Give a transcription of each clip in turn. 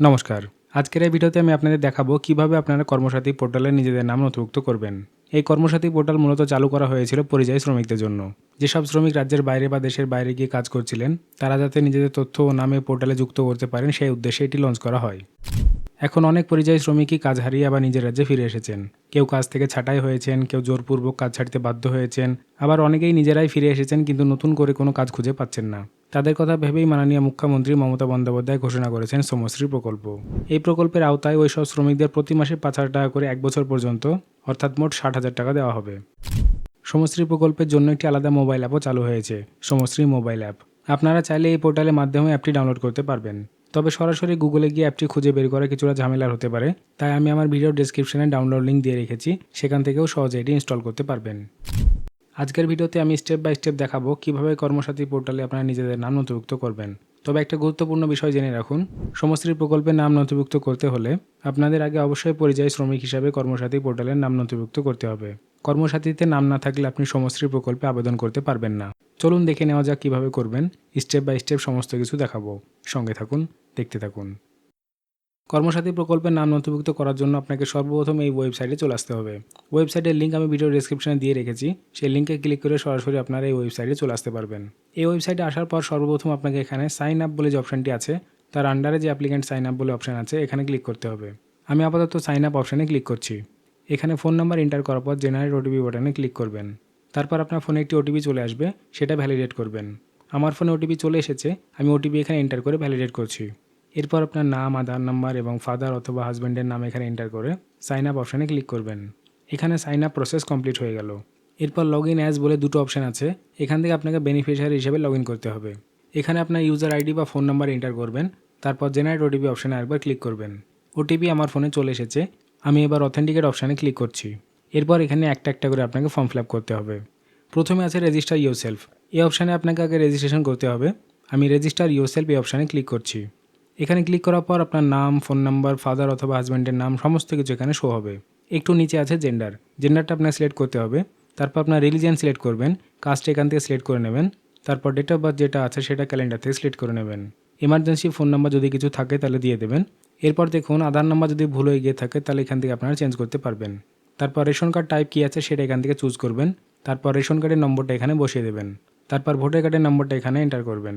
নমস্কার। আজকের এই ভিডিওতে আমি আপনাদের দেখাবো কীভাবে আপনারা কর্মসাথী পোর্টালে নিজেদের নাম নথিভুক্ত করবেন। এই কর্মসাথী পোর্টাল মূলত চালু করা হয়েছিল পরিযায়ী শ্রমিকদের জন্য। যেসব শ্রমিক রাজ্যের বাইরে বা দেশের বাইরে গিয়ে কাজ করছিলেন, তারা যাতে নিজেদের তথ্য ও নামে পোর্টালে যুক্ত করতে পারেন, সেই উদ্দেশ্যে এটি লঞ্চ করা হয়। এখন অনেক পরিযায়ী শ্রমিকই কাজ হারিয়ে আবার নিজের রাজ্যে ফিরে এসেছেন। কেউ কাজ থেকে ছাঁটাই হয়েছেন, কেউ জোরপূর্বক কাজ ছাড়তে বাধ্য হয়েছেন, আবার অনেকেই নিজেরাই ফিরে এসেছেন, কিন্তু নতুন করে কোনো কাজ খুঁজে পাচ্ছেন না। তাদের কথা ভেবেই মাননীয় মুখ্যমন্ত্রী মমতা বন্দ্যোপাধ্যায় ঘোষণা করেছেন শ্রমশ্রী প্রকল্প। এই প্রকল্পের আওতায় ওই সব শ্রমিকদের প্রতি মাসে পাঁচ হাজার টাকা করে এক বছর পর্যন্ত, অর্থাৎ মোট ষাট হাজার টাকা দেওয়া হবে। সমশ্রী প্রকল্পের জন্য একটি আলাদা মোবাইল অ্যাপও চালু হয়েছে, সমশ্রী মোবাইল অ্যাপ। আপনারা চাইলে এই পোর্টালের মাধ্যমে অ্যাপটি ডাউনলোড করতে পারবেন। তবে সরাসরি গুগলে গিয়ে অ্যাপটি খুঁজে বের করা কিছুটা ঝামেলার হতে পারে, তাই আমি আমার ভিডিও ডেসক্রিপশনে ডাউনলোড লিঙ্ক দিয়ে রেখেছি, সেখান থেকেও সহজে এটি ইনস্টল করতে পারবেন। আজকের ভিডিওতে আমি স্টেপ বাই স্টেপ দেখাবো কীভাবে কর্মসাথী পোর্টালে আপনারা নিজেদের নাম নথিভুক্ত করবেন। তবে একটা গুরুত্বপূর্ণ বিষয় জেনে রাখুন সমশ্রী প্রকল্পের নাম নথিভুক্ত করতে হলে আপনাদের আগে অবশ্যই পরিযায়ী শ্রমিক হিসাবে কর্মসাথী পোর্টালের নাম নথিভুক্ত করতে হবে। কর্মসাথীতে নাম না থাকলে আপনি সমশ্রী প্রকল্পে আবেদন করতে পারবেন না। চলুন দেখে নেওয়া যাক কীভাবে করবেন স্টেপ বাই স্টেপ সমস্ত কিছু দেখাবো। সঙ্গে থাকুন, দেখতে থাকুন। কর্মসাথী প্রকল্পের নাম নথিভুক্ত করার জন্য আপনাকে সর্বপ্রথম এই ওয়েবসাইটে চলে আসতে হবে। ওয়েবসাইটের লিঙ্ক আমি ভিডিও ডিসক্রিপশনে দিয়ে রেখেছি। সেই লিঙ্কে ক্লিক করে সরাসরি আপনারা এই ওয়েবসাইটে চলে আসতে পারবেন। এই ওয়েবসাইটে আসার পর সর্বপ্রথম আপনাকে এখানে সাইন আপ বলে যে অপশানটি আছে, তার আন্ডারে যে অ্যাপ্লিকেন্ট সাইন আপ বলে অপশান আছে, এখানে ক্লিক করতে হবে। আমি আপাতত সাইন আপ অপশানে ক্লিক করছি। এখানে ফোন নাম্বার এন্টার করার পর জেনারেট ওটিপি বাটনে ক্লিক করবেন। তারপর আপনার ফোনে একটি ওটিপি চলে আসবে, সেটা ভ্যালিডেট করবেন। আমার ফোনে ওটিপি চলে এসেছে, আমি ওটিপি এখানে এন্টার করে ভ্যালিডেট করছি। এরপর আপনার নাম, আধার নাম্বার এবং ফাদার অথবা হাজব্যান্ডের নাম এখানে এন্টার করে সাইন আপ অপশানে ক্লিক করবেন। এখানে সাইন আপ প্রসেস কমপ্লিট হয়ে গেল। এরপর লগ ইন অ্যাজ বলে দুটো অপশান আছে। এখান থেকে আপনাকে বেনিফিশিয়ারি হিসেবে লগ ইন করতে হবে। এখানে আপনার ইউজার আইডি বা ফোন নাম্বার এন্টার করবেন। তারপর জেনারেট ওটিপি অপশানে একবার ক্লিক করবেন। ওটিপি আমার ফোনে চলে এসেছে। আমি এবার অথেন্টিকেট অপশানে ক্লিক করছি। এরপর এখানে একটা একটা করে আপনাকে ফর্ম ফিল করতে হবে। প্রথমে আছে রেজিস্টার ইউর সেলফ এই অপশানে আপনাকে আগে রেজিস্ট্রেশন করতে হবে। আমি রেজিস্টার ইউর সেলফ এই অপশানে ক্লিক করছি। এখানে ক্লিক করার পর আপনার নাম ফোন নাম্বার ফাদার অথবা হাজব্যান্ডের নাম, সমস্ত কিছু এখানে শো হবে। একটু নিচে আছে জেন্ডার জেন্ডারটা আপনার সিলেক্ট করতে হবে। তারপর আপনার রিলিজিয়ান সিলেক্ট করবেন। কাস্ট এখান থেকে সিলেক্ট করে নেবেন। তারপর ডেট অফ বার্থ যেটা আছে সেটা ক্যালেন্ডার থেকে সিলেক্ট করে নেবেন। এমার্জেন্সি ফোন নাম্বার যদি কিছু থাকে তাহলে দিয়ে দেবেন। এরপর দেখুন, আধার নাম্বার যদি ভুল হয়ে গিয়ে থাকে তাহলে এখান থেকে আপনারা চেঞ্জ করতে পারবেন। তারপর রেশন কার্ড টাইপ কী আছে সেটা এখান থেকে চুজ করবেন। তারপর রেশন কার্ডের নম্বরটা এখানে বসিয়ে দেবেন। তারপর ভোটার কার্ডের নম্বরটা এখানে এন্টার করবেন।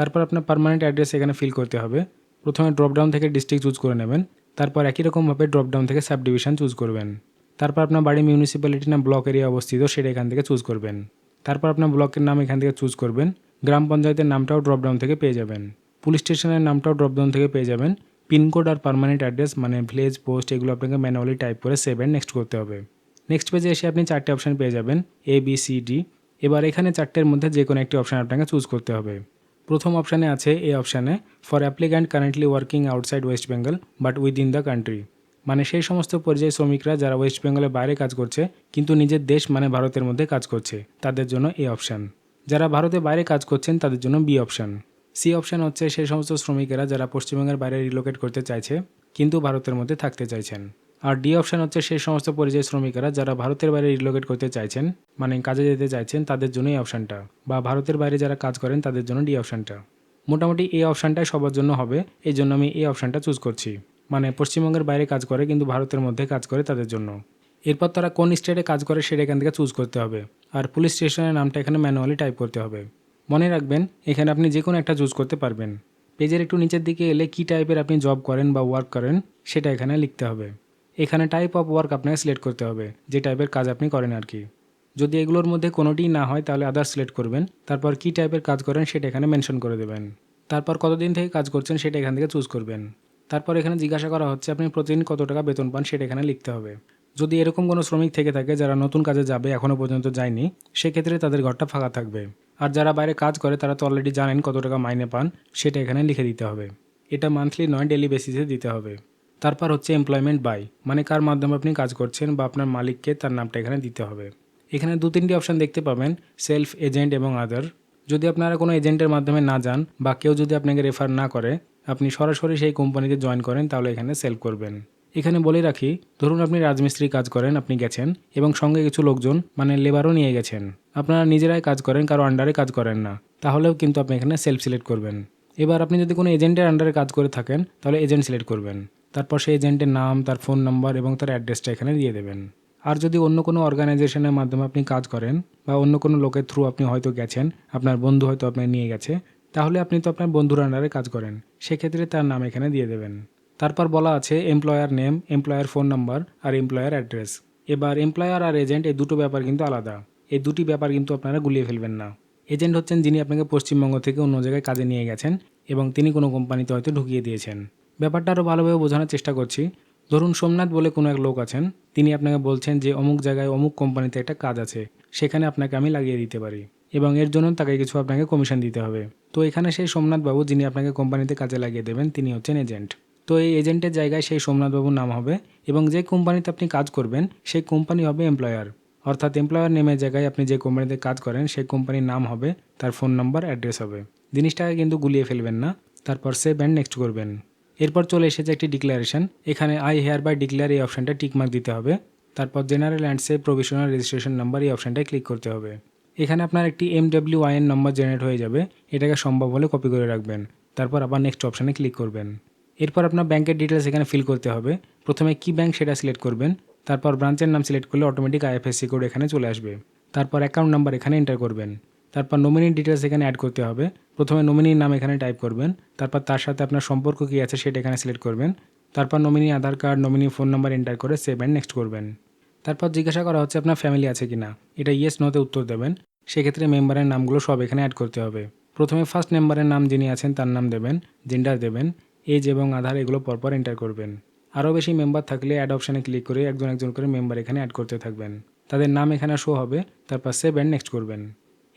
তারপর আপনার পারমানেন্ট অ্যাড্রেস এখানে ফিল করতে হবে। প্রথমে ড্রপডাউন থেকে ডিস্ট্রিক্ট চুজ করে নেবেন। তারপর একই রকমভাবে ড্রপডাউন থেকে সাব ডিভিশন চুজ করবেন। তারপর আপনার বাড়ি মিউনিসিপ্যালিটি না ব্লক এরিয়া অবস্থিত, সেটা এখান থেকে চুজ করবেন। তারপর আপনার ব্লকের নাম এখান থেকে চুজ করবেন। গ্রাম পঞ্চায়েতের নামটাও ড্রপডাউন থেকে পেয়ে যাবেন। পুলিশ স্টেশনের নামটাও ড্রপডাউন থেকে পেয়ে যাবেন। পিনকোড আর পারমানেন্ট অ্যাড্রেস মানে ভিলেজ পোস্ট এগুলো আপনাকে ম্যানুয়ালি টাইপ করে সেভ অ্যান্ড নেক্সট করতে হবে। নেক্সট পেজে এসে আপনি চারটে অপশান পেয়ে যাবেন এ বি সি ডি এবার এখানে চারটের মধ্যে যে কোনো একটি অপশান আপনাকে চুজ করতে হবে। প্রথম অপশানে আছে এই অপশানে for applicant currently working outside West Bengal but within the country মানে সেই সমস্ত পর্যায়ে শ্রমিকরা যারা ওয়েস্ট বেঙ্গলের বাইরে কাজ করছে, কিন্তু নিজের দেশ মানে ভারতের মধ্যে কাজ করছে, তাদের জন্য এ অপশান যারা ভারতের বাইরে কাজ করছেন, তাদের জন্য বি অপশান সি অপশান হচ্ছে, সেই সমস্ত শ্রমিকেরা যারা পশ্চিমবঙ্গের বাইরে রিলোকেট করতে চাইছে, কিন্তু ভারতের মধ্যে থাকতে চাইছেন। আর ডি অপশান হচ্ছে সেই সমস্ত পরিযায়ী শ্রমিকেরা যারা ভারতের বাইরে রিলোকেট করতে চাইছেন মানে কাজে যেতে চাইছেন, তাদের জন্য এই অপশানটা। বা ভারতের বাইরে যারা কাজ করেন, তাদের জন্য ডি অপশানটা। মোটামুটি এই অপশানটাই সবার জন্য হবে, এই জন্য আমি এই অপশানটা চুজ করছি। মানে পশ্চিমবঙ্গের বাইরে কাজ করে, কিন্তু ভারতের মধ্যে কাজ করে তাদের জন্য। এরপর তারা কোন স্টেটে কাজ করে সেটা এখান থেকে চুজ করতে হবে। আর পুলিশ স্টেশনের নামটা এখানে ম্যানুয়ালি টাইপ করতে হবে। মনে রাখবেন, এখানে আপনি যে কোনো একটা চুজ করতে পারবেন। পেজের একটু নিচের দিকে এলে কী টাইপের আপনি জব করেন বা ওয়ার্ক করেন, সেটা এখানে লিখতে হবে। এখানে টাইপ অফ ওয়ার্ক আপনাকে সিলেক্ট করতে হবে। যে টাইপের কাজ আপনি করেন আর কি। যদি এগুলোর মধ্যে কোনোটিই না হয়, তাহলে আদার সিলেক্ট করবেন। তারপর কী টাইপের কাজ করেন সেটা এখানে মেনশন করে দেবেন। তারপর কতদিন থেকে কাজ করছেন সেটা এখান থেকে চুজ করবেন। তারপর এখানে জিজ্ঞাসা করা হচ্ছে, আপনি প্রতিদিন কত টাকা বেতন পান সেটা এখানে লিখতে হবে। যদি এরকম কোনো শ্রমিক থেকে থাকে, যারা নতুন কাজে যাবে এখনও পর্যন্ত যায়নি, সেক্ষেত্রে তাদের ঘরটা ফাঁকা থাকবে। আর যারা বাইরে কাজ করে, তারা তো অলরেডি জানেন কত টাকা মাইনে পান, সেটা এখানে লিখে দিতে হবে। এটা মান্থলি নয় ডেলি বেসিসে দিতে হবে। তারপর হচ্ছে এমপ্লয়মেন্ট বাই মানে কার মাধ্যমে আপনি কাজ করছেন বা আপনার মালিককে তার নামটা এখানে দিতে হবে। এখানে দু তিনটি অপশান দেখতে পাবেন সেলফ এজেন্ট এবং আদার যদি আপনারা কোনো এজেন্টের মাধ্যমে না যান বা কেউ যদি আপনাকে রেফার না করে, আপনি সরাসরি সেই কোম্পানিতে জয়েন করেন, তাহলে এখানে সেল করবেন। এখানে বলে রাখি, ধরুন আপনি রাজমিস্ত্রি কাজ করেন, আপনি গেছেন এবং সঙ্গে কিছু লোকজন মানে লেবারও নিয়ে গেছেন। আপনারা নিজেরাই কাজ করেন, কারও আন্ডারে কাজ করেন না। তাহলেও কিন্তু আপনি এখানে সেলফ সিলেক্ট করবেন। এবার আপনি যদি কোনো এজেন্টের আন্ডারে কাজ করে থাকেন, তাহলে এজেন্ট সিলেক্ট করবেন। তারপর সেই এজেন্টের নাম, তার ফোন নাম্বার এবং তার অ্যাড্রেসটা এখানে দিয়ে দেবেন। আর যদি অন্য কোনো অর্গানাইজেশনের মাধ্যমে আপনি কাজ করেন বা অন্য কোনো লোকের থ্রু আপনি হয়তো গেছেন, আপনার বন্ধু হয়তো আপনার নিয়ে গেছে, তাহলে আপনি তো আপনার বন্ধুর আন্ডারে কাজ করেন। সেক্ষেত্রে তার নাম এখানে দিয়ে দেবেন। তারপর বলা আছে employer name employer phone number আর এমপ্লয়ার অ্যাড্রেস এবার এমপ্লয়ার আর এজেন্ট এই দুটো ব্যাপার কিন্তু আলাদা। এই দুটি ব্যাপার কিন্তু আপনারা গুলিয়ে ফেলবেন না। এজেন্ট হচ্ছেন যিনি আপনাকে পশ্চিমবঙ্গ থেকে অন্য জায়গায় কাজে নিয়ে গেছেন এবং তিনি কোনো কোম্পানিতে হয়তো ঢুকিয়ে দিয়েছেন। ব্যাপারটা আরও ভালোভাবে বোঝানোর চেষ্টা করছি। ধরুন সোমনাথ বলে কোনো এক লোক আছেন, তিনি আপনাকে বলছেন যে অমুক জায়গায় অমুক কোম্পানিতে একটা কাজ আছে, সেখানে আপনাকে আমি লাগিয়ে দিতে পারি এবং এর জন্য তাকে কিছু আপনাকে কমিশন দিতে হবে। তো এখানে সেই সোমনাথবাবু যিনি আপনাকে কোম্পানিতে কাজে লাগিয়ে দেবেন, তিনি হচ্ছেন এজেন্ট তো এই এজেন্টের জায়গায় সেই সোমনাথবাবুর নাম হবে এবং যে কোম্পানিতে আপনি কাজ করবেন, সেই কোম্পানি হবে এমপ্লয়ার অর্থাৎ এমপ্লয়ার নেমের জায়গায় আপনি যে কোম্পানিতে কাজ করেন, সেই কোম্পানির নাম হবে, তার ফোন নাম্বার অ্যাড্রেস হবে। জিনিসটাকে কিন্তু গুলিয়ে ফেলবেন না, তারপর সেভ অ্যান্ড নেক্সট করবেন। এরপর চলে এসেছে একটি ডিক্লারেশন এখানে আই হেয়ার বাই ডিক্লেয়ার এই অপশানটা টিকমার্ক দিতে হবে। তারপর general and save provisional registration number এই অপশানটায় ক্লিক করতে হবে। এখানে আপনার একটি এম ডাব্লিউ আইএন নম্বর জেনারেট হয়ে যাবে। এটাকে সম্ভব হলে কপি করে রাখবেন। তারপর আবার নেক্সট অপশানে ক্লিক করবেন। এরপর আপনার ব্যাংকের ডিটেলস এখানে ফিল করতে হবে। প্রথমে কি ব্যাংক সেটা সিলেক্ট করবেন। তারপর ব্রাঞ্চের নাম সিলেক্ট করলে অটোমেটিক আইএফএসসি কোড এখানে চলে আসবে। তারপর অ্যাকাউন্ট নাম্বার এখানে এন্টার করবেন। তারপর নমিনির ডিটেলস এখানে অ্যাড করতে হবে। প্রথমে নমিনির নাম এখানে টাইপ করবেন, তারপর তার সাথে আপনার সম্পর্ক কী আছে সেটা এখানে সিলেক্ট করবেন, তারপর nominee Aadhaar card nominee phone number enter করে সেভ অ্যান্ড নেক্সট করবেন। তারপর জিজ্ঞাসা করা হচ্ছে আপনার ফ্যামিলি আছে কি না এটা ইয়েস নোতে উত্তর দেবেন। সেক্ষেত্রে মেম্বারের নামগুলো সব এখানে অ্যাড করতে হবে। প্রথমে ফার্স্ট মেম্বারের নাম যিনি আছেন তার নাম দেবেন জেন্ডার দেবেন এজ এবং আধার এগুলো পরপর এন্টার করবেন। আরও বেশি মেম্বার থাকলে অ্যাড অপশানে ক্লিক করে একজন একজন করে মেম্বার এখানে অ্যাড করতে থাকবেন। তাদের নাম এখানে শো হবে, তারপর সেভ অ্যান্ড নেক্সট করবেন।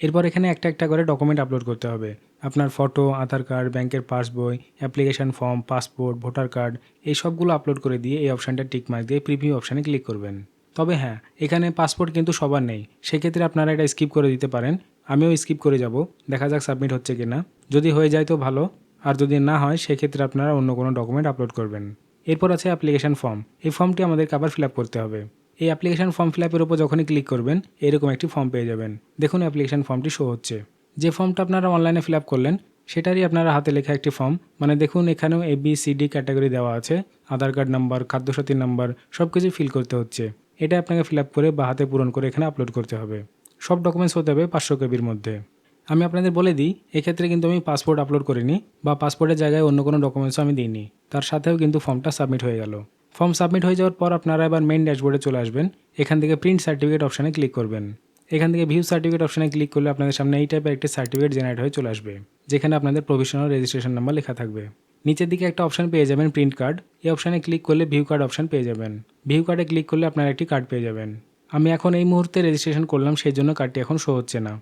এরপর এখানে একটা একটা করে ডকুমেন্ট আপলোড করতে হবে। আপনার ফটো আধার কার্ড ব্যাংকের পাসবই application form passport voter card এই সবগুলো আপলোড করে দিয়ে এই অপশানটা টিক মার্ক দিয়ে প্রিভিউ অপশানে ক্লিক করবেন। তবে হ্যাঁ এখানে পাসপোর্ট কিন্তু সবার নেই। সেক্ষেত্রে আপনারা এটা স্কিপ করে দিতে পারেন। আমিও স্কিপ করে যাব। দেখা যাক সাবমিট হচ্ছে কি না যদি হয়ে যায় তো ভালো। আর যদি না হয়, সেক্ষেত্রে আপনারা অন্য কোনো ডকুমেন্ট আপলোড করবেন। এরপর আছে অ্যাপ্লিকেশন ফর্ম এই ফর্মটি আমাদেরকে আবার ফিল আপ করতে হবে। এই অ্যাপ্লিকেশন ফর্ম ফিল আপের উপর যখনই ক্লিক করবেন, এরকম একটি ফর্ম পেয়ে যাবেন। দেখুন অ্যাপ্লিকেশন ফর্মটি শো হচ্ছে। যে ফর্মটা আপনারা অনলাইনে ফিল আপ করলেন, সেটারই আপনারা হাতে লেখা একটি ফর্ম মানে দেখুন, এখানেও A B C D category দেওয়া আছে। Aadhaar card number Khadyasathi number সব কিছু ফিল করতে হচ্ছে। এটা আপনাকে ফিল আপ করে বা হাতে পূরণ করে এখানে আপলোড করতে হবে। সব ডকুমেন্টস হতে হবে পাঁচশো কেবির মধ্যে। আমি আপনাদের বলে দিই, এক্ষেত্রে কিন্তু আমি পাসপোর্ট আপলোড করিনি বা পাসপোর্টের জায়গায় অন্য কোনো ডকুমেন্টসও আমি দিইনি। তার সাথেও কিন্তু ফর্মটা সাবমিট হয়ে গেল। ফর্ম সাবমিট হয়ে যাওয়ার পর আপনারা এবার মেন ড্যাশবোর্ডে চলে আসবেন। এখান থেকে প্রিন্ট সার্টিফিকেট অপশানে ক্লিক করবেন। এখান থেকে ভিউ সার্টিফিকেট অপশানে ক্লিক করলে আপনাদের সামনে এই টাইপের একটি সার্টিফিকেট জেনারেট হয়ে চলে আসবে, যেখানে আপনাদের প্রভিশনাল রেজিস্ট্রেশন নাম্বার লেখা থাকবে। নিচের দিকে একটা অপশান পেয়ে যাবেন প্রিন্ট কার্ড এই অপশানে ক্লিক করলে ভিউ কার্ড অপশান পেয়ে যাবেন। ভিউ কার্ডে ক্লিক করলে আপনারা একটি কার্ড পেয়ে যাবেন। আমি এখন এই মুহূর্তে রেজিস্ট্রেশন করলাম সেই জন্য কার্ডটি এখন শো হচ্ছে না।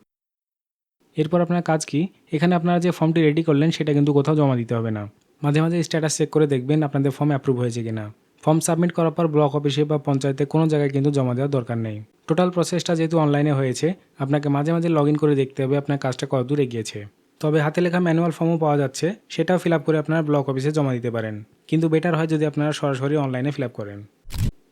এরপর আপনার কাজ কি? এখানে আপনারা যে ফর্মটি রেডি করলেন, সেটা কিন্তু কোথাও জমা দিতে হবে না। মাঝে মাঝে স্ট্যাটাস চেক করে দেখবেন আপনাদের ফর্ম অ্যাপ্রুভ হয়েছে কিনা। ফর্ম সাবমিট করার পর ব্লক অফিসে বা পঞ্চায়েতে কোনো জায়গায় কিন্তু জমা দেওয়ার দরকার নেই। টোটাল প্রসেসটা যেহেতু অনলাইনে হয়েছে, আপনাকে মাঝে মাঝে লগ করে দেখতে হবে আপনার কাজটা কত কতদূর এগিয়েছে। তবে হাতে লেখা ম্যানুয়াল ফর্মও পাওয়া যাচ্ছে, সেটাও ফিল করে আপনারা ব্লক অফিসে জমা দিতে পারেন। কিন্তু বেটার হয় যদি আপনারা সরাসরি অনলাইনে ফিল করেন।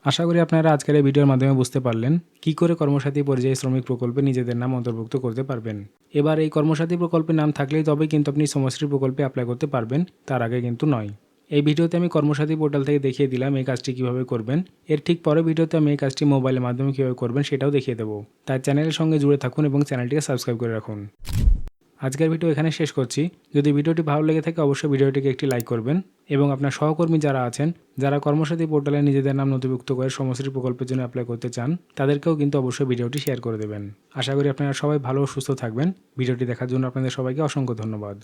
আশা করি আপনারা আজকের এই ভিডিওর মাধ্যমে বুঝতে পারলেন কি করে কর্মসাথী পরিযায়ী শ্রমিক প্রকল্পে নিজেদের নাম অন্তর্ভুক্ত করতে পারবেন। এবার এই কর্মসাথী প্রকল্পের নাম থাকলেই তবে কিন্তু আপনি সমশ্রী প্রকল্পে অ্যাপ্লাই করতে পারবেন, তার আগে কিন্তু নয়। এই ভিডিওতে আমি কর্মসাথী পোর্টাল থেকে দেখিয়ে দিলাম এই কাজটি কীভাবে করবেন। এর ঠিক পরে ভিডিওতে আমি এই কাজটি মোবাইলের মাধ্যমে কীভাবে করবেন সেটাও দেখিয়ে দেবো। তাই চ্যানেলের সঙ্গে জুড়ে থাকুন এবং চ্যানেলটিকে সাবস্ক্রাইব করে রাখুন। আজকের ভিডিও এখানে শেষ করছি। যদি ভিডিওটি ভালো লেগে থাকে অবশ্যই ভিডিওটিকে একটি লাইক করবেন এবং আপনার সহকর্মী যারা আছেন, যারা কর্মসাথী পোর্টালে নিজেদের নাম নথিভুক্ত করে সমশ্রী প্রকল্পের জন্য অ্যাপ্লাই করতে চান, তাদেরকেও কিন্তু অবশ্যই ভিডিওটি শেয়ার করে দেবেন। আশা করি আপনারা সবাই ভালো ও সুস্থ থাকবেন। ভিডিওটি দেখার জন্য আপনাদের সবাইকে অসংখ্য ধন্যবাদ।